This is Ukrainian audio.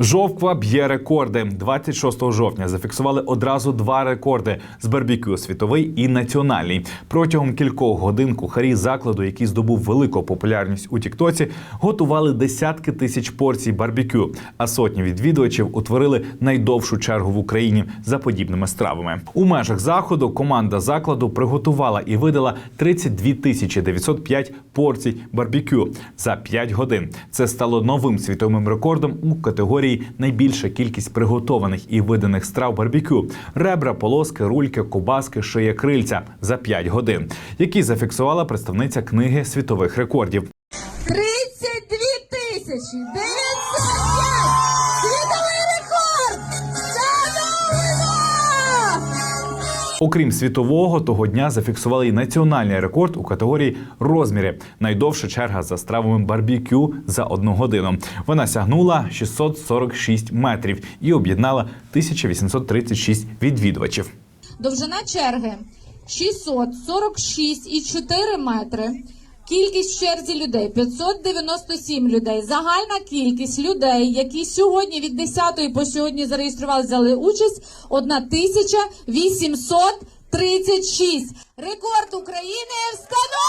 Жовква б'є рекорди. 26 жовтня зафіксували одразу два рекорди з барбекю світовий і національний. Протягом кількох годин кухарі закладу, який здобув велику популярність у Тіктоці, готували десятки тисяч порцій барбекю. А сотні відвідувачів утворили найдовшу чергу в Україні за подібними стравами. У межах заходу команда закладу приготувала і видала 32 тисячі 905 порцій барбекю за 5 годин. Це стало новим світовим рекордом у категорії найбільша кількість приготованих і виданих страв барбекю, ребра, полоски, рульки, кубаски, шия крильця за 5 годин, які зафіксувала представниця книги світових рекордів. 32 тисячі 905! Окрім світового, того дня зафіксували і національний рекорд у категорії розміри. Найдовша черга за стравами барбікю за одну годину. Вона сягнула 646 метрів і об'єднала 1836 відвідувачів. Довжина черги 646,4 метри. Кількість черзі людей 597 людей. Загальна кількість людей, які сьогодні від 10 по сьогодні зареєстрували, взяли участь 1836. Рекорд України встановлено!